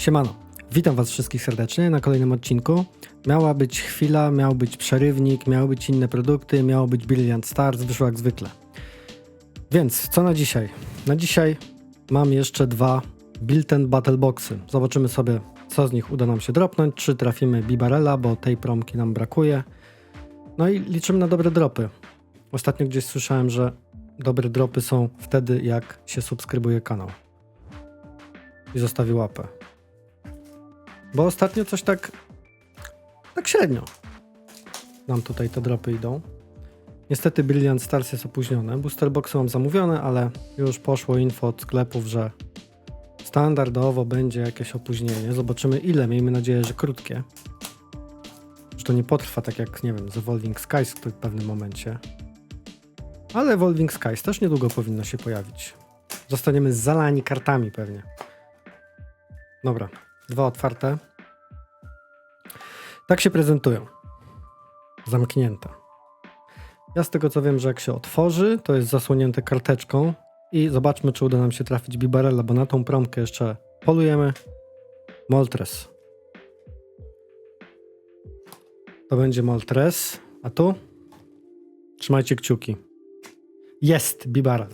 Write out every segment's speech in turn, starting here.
Siemano, witam was wszystkich serdecznie na kolejnym odcinku. Miała być chwila, miał być przerywnik, miały być inne produkty, miało być Brilliant Stars, wyszło jak zwykle. Więc co na dzisiaj? Na dzisiaj mam jeszcze dwa Built and Battle Boxy. Zobaczymy sobie, co z nich uda nam się dropnąć, czy trafimy Bibarella, bo tej promki nam brakuje. No i liczymy na dobre dropy. Ostatnio gdzieś słyszałem, że dobre dropy są wtedy, jak się subskrybuje kanał i zostawi łapę. Bo ostatnio coś tak. tak średnio. Nam tutaj te dropy idą. Niestety Brilliant Stars jest opóźnione. Booster boxy mam zamówione, ale już poszło info od sklepów, że standardowo będzie jakieś opóźnienie. Zobaczymy ile. Miejmy nadzieję, że krótkie. Że to nie potrwa tak jak, nie wiem, z Evolving Skies w pewnym momencie. Ale Evolving Skies też niedługo powinno się pojawić. Zostaniemy zalani kartami pewnie. Dobra, dwa otwarte. Tak się prezentują. Zamknięte. Ja z tego co wiem, że jak się otworzy, to jest zasłonięte karteczką i zobaczmy, czy uda nam się trafić Bibarella, bo na tą promkę jeszcze polujemy. Moltres. To będzie Moltres. A tu? Trzymajcie kciuki. Jest Bibarel.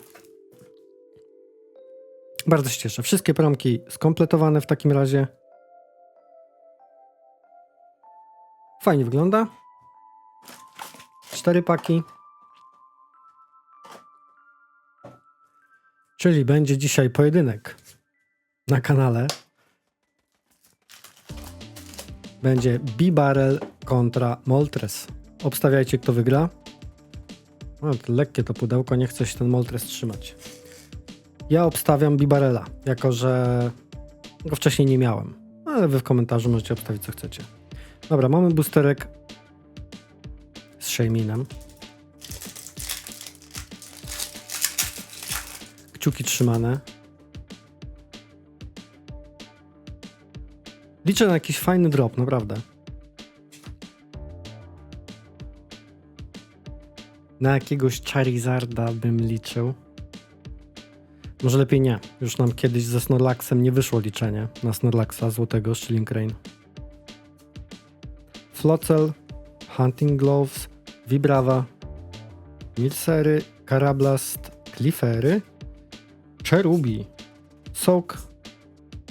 Bardzo się cieszę. Wszystkie promki skompletowane w takim razie. Fajnie wygląda. Cztery paki. Czyli będzie dzisiaj pojedynek na kanale. Będzie Bibarel kontra Moltres. Obstawiajcie, kto wygra. O, to lekkie to pudełko, nie chce się ten Moltres trzymać. Ja obstawiam Bibarela, jako że go wcześniej nie miałem. Ale wy w komentarzu możecie obstawić co chcecie. Dobra, mamy boosterek z Shayminem. Kciuki trzymane. Liczę na jakiś fajny drop, naprawdę. Na jakiegoś Charizarda bym liczył. Może lepiej nie. Już nam kiedyś ze Snorlaxem nie wyszło liczenie na Snorlaxa złotego z Chilling Crane. Floccel, Hunting Gloves, Vibrava, Milcery, Carablast, Clifery, Cherubi, Soak,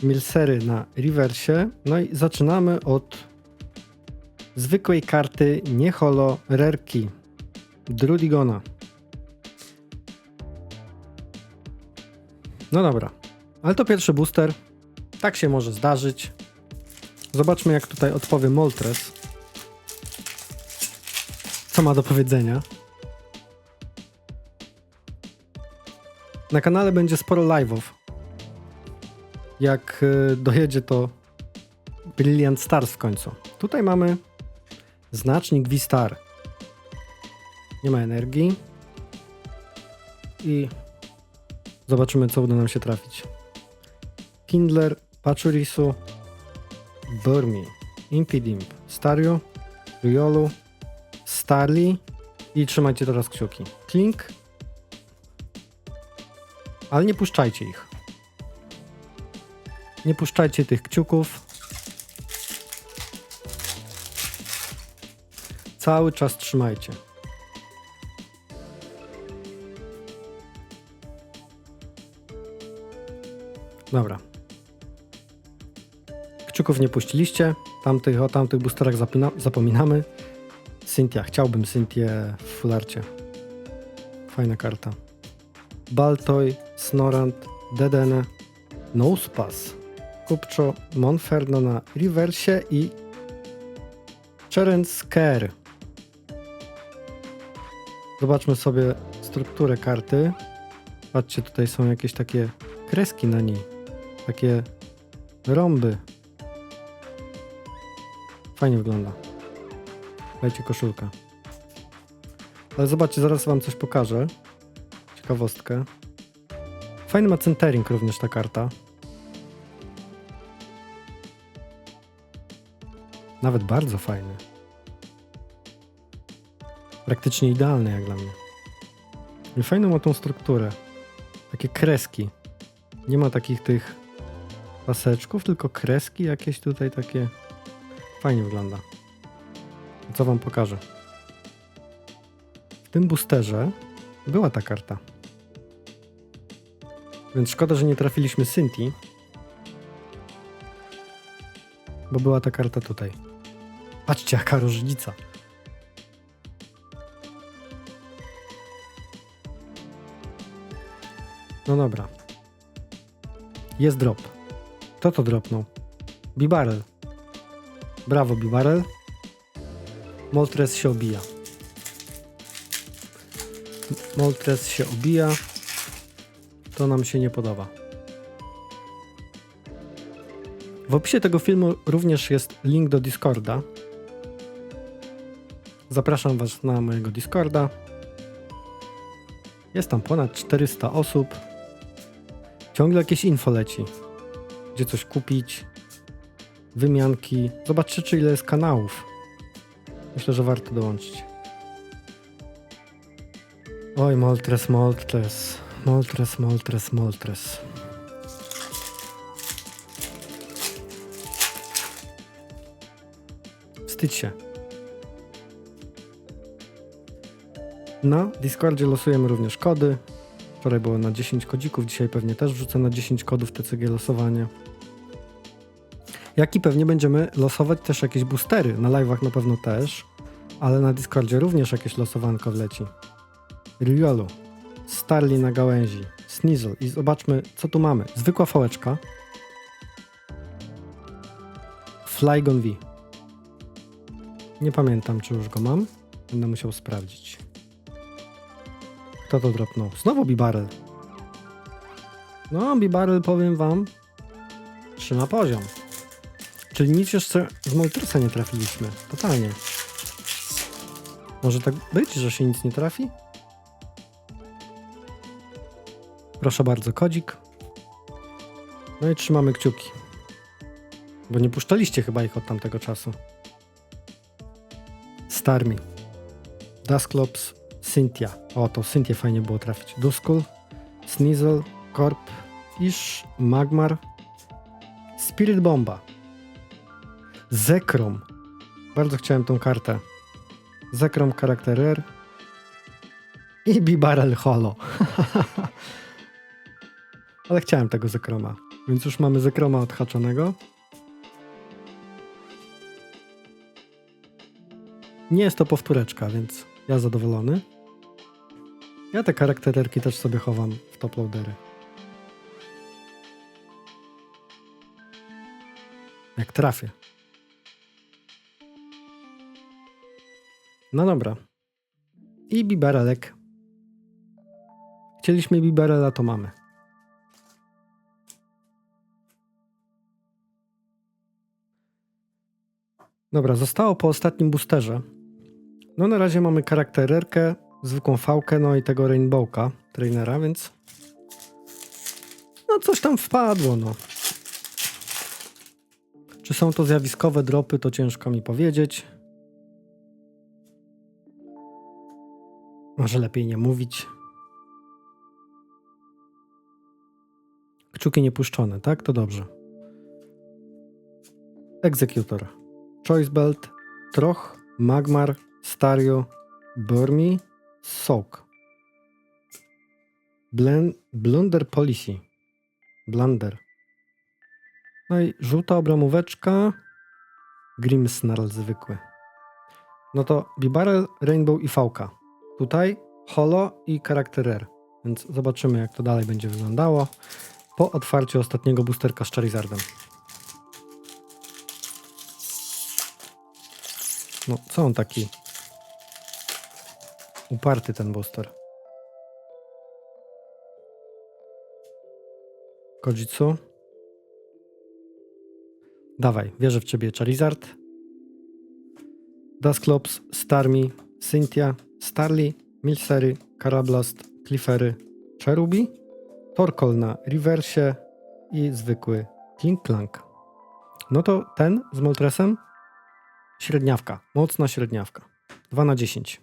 Milcery na rewersie. No i zaczynamy od zwykłej karty Nieholo Rerki Drudigona. No dobra, ale to pierwszy booster. Tak się może zdarzyć. Zobaczmy, jak tutaj odpowie Moltres. Co ma do powiedzenia. Na kanale będzie sporo live'ów. Jak y, dojedzie to Brilliant Stars w końcu. Tutaj mamy znacznik V-Star. Nie ma energii. I Zobaczymy, co uda nam się trafić. Kindler, Pachurisu, Burmi, Impidimp, Stario, Riolu, Starly i trzymajcie teraz kciuki. Klink, ale nie puszczajcie ich. Nie puszczajcie tych kciuków. Cały czas trzymajcie. Dobra. Kciuków nie puściliście. Tamtych, o tamtych boosterach zapominamy. Cynthia. Chciałbym Cynthię w fularcie. Fajna karta. Baltoy, Snorant, Dedenne, Nosepass, Kupcho, Monferno na reversie i Cherence Care. Zobaczmy sobie strukturę karty. Patrzcie, tutaj są jakieś takie kreski na niej. Takie rąby. Fajnie wygląda. Dajcie koszulkę. Ale zobaczcie, zaraz wam coś pokażę. Ciekawostkę. Fajny ma centering również ta karta. Nawet bardzo fajny. Praktycznie idealny jak dla mnie. I fajną ma tą strukturę. Takie kreski. Nie ma takich tych paseczków, tylko kreski jakieś tutaj takie. Fajnie wygląda. Co wam pokażę? W tym boosterze była ta karta. Więc szkoda, że nie trafiliśmy Synthi. Bo była ta karta tutaj. Patrzcie, jaka różnica. No dobra. Jest drop. Kto to dropnął? Bibarel. Brawo, Bibarel. Moltres się obija. Moltres się obija. To nam się nie podoba. W opisie tego filmu również jest link do Discorda. Zapraszam Was na mojego Discorda. Jest tam ponad 400 osób. Ciągle jakieś info leci. Gdzie coś kupić, wymianki. Zobaczcie, czy ile jest kanałów. Myślę, że warto dołączyć. Oj, Moltres, Moltres. Moltres, Moltres, Moltres. Wstydź się. Na Discordzie losujemy również kody. Wczoraj było na 10 kodzików, dzisiaj pewnie też wrzucę na 10 kodów TCG losowanie. Jak i pewnie będziemy losować też jakieś boostery. Na live'ach na pewno też, ale na Discordzie również jakieś losowanko wleci. Riolu, Starly na gałęzi, Sneasel i zobaczmy co tu mamy. Zwykła fałeczka. Flygon V. Nie pamiętam czy już go mam. Będę musiał sprawdzić. Kto to dropnął? Znowu Bibarel. No, Bibarel powiem wam, trzyma poziom. Czyli nic jeszcze z Moltresa nie trafiliśmy. Totalnie. Może tak być, że się nic nie trafi? Proszę bardzo, kodzik. No i trzymamy kciuki. Bo nie puszczaliście chyba ich od tamtego czasu. Starmi. Dusklops, Cynthia. O, to Cynthia fajnie było trafić. Duskul, Sneasel, Korp, Ish, Magmar, Spirit Bomba, Zekrom. Bardzo chciałem tą kartę. Zekrom charakter rare i Bibarel Holo. Ale chciałem tego Zekroma. Więc już mamy Zekroma odhaczonego. Nie jest to powtóreczka, więc ja zadowolony. Ja te charaktererki też sobie chowam w top loadery. Jak trafię. No dobra. I biberelek. Chcieliśmy biberela, to mamy. Dobra, zostało po ostatnim boosterze. No na razie mamy charaktererkę, zwykłą fałkę, no i tego Rainbowka, trainera, więc no coś tam wpadło, no. Czy są to zjawiskowe dropy, to ciężko mi powiedzieć. Może lepiej nie mówić. Kciuki niepuszczone, tak? To dobrze. Executor. Choice Belt, Troch, Magmar, Stario, Burmi, Soak. Blen, blunder Policy. Blunder. No i żółta obramóweczka. Grimsnarl zwykły. No to Bibarel, Rainbow i Fałka. Tutaj Holo i charakter R. Więc zobaczymy jak to dalej będzie wyglądało po otwarciu ostatniego boosterka z Charizardem. No, co on taki uparty ten booster? Kojitsu? Dawaj, wierzę w ciebie, Charizard. Dusklops, Starmi, Cynthia, Starly, Milcery, Carablast, Cliffery, Cherubi, Torkoll na rewersie i zwykły Klinklank. No to ten z Moltresem Średniawka, mocna średniawka. 2 na 10.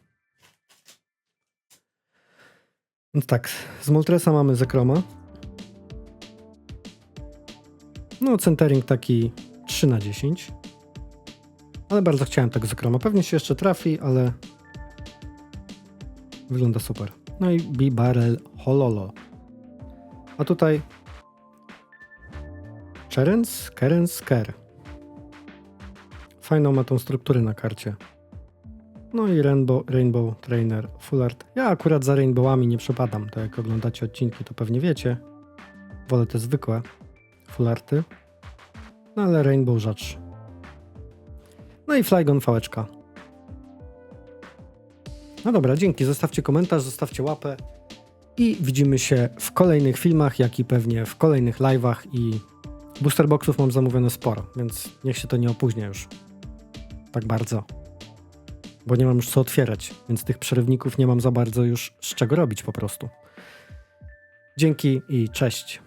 Więc tak, z Moltresa mamy Zekroma. No, centering taki 3 na 10. Ale bardzo chciałem tego Zokroma. Pewnie się jeszcze trafi, ale wygląda super. No i B-Barrel Hololo. A tutaj Cherens, Kerens, Ker. Fajną ma tą strukturę na karcie. No i Rainbow, Rainbow Trainer Full Art. Ja akurat za Rainbowami nie przepadam. To jak oglądacie odcinki, to pewnie wiecie. Wolę te zwykłe Full Arty. No ale Rainbow rzecz. No i Flygon fałeczka. No dobra, dzięki. Zostawcie komentarz, zostawcie łapę. I widzimy się w kolejnych filmach, jak i pewnie w kolejnych live'ach i booster boxów mam zamówione sporo, więc niech się to nie opóźnia już. Tak bardzo. Bo nie mam już co otwierać, więc tych przerywników nie mam za bardzo już z czego robić po prostu. Dzięki i cześć.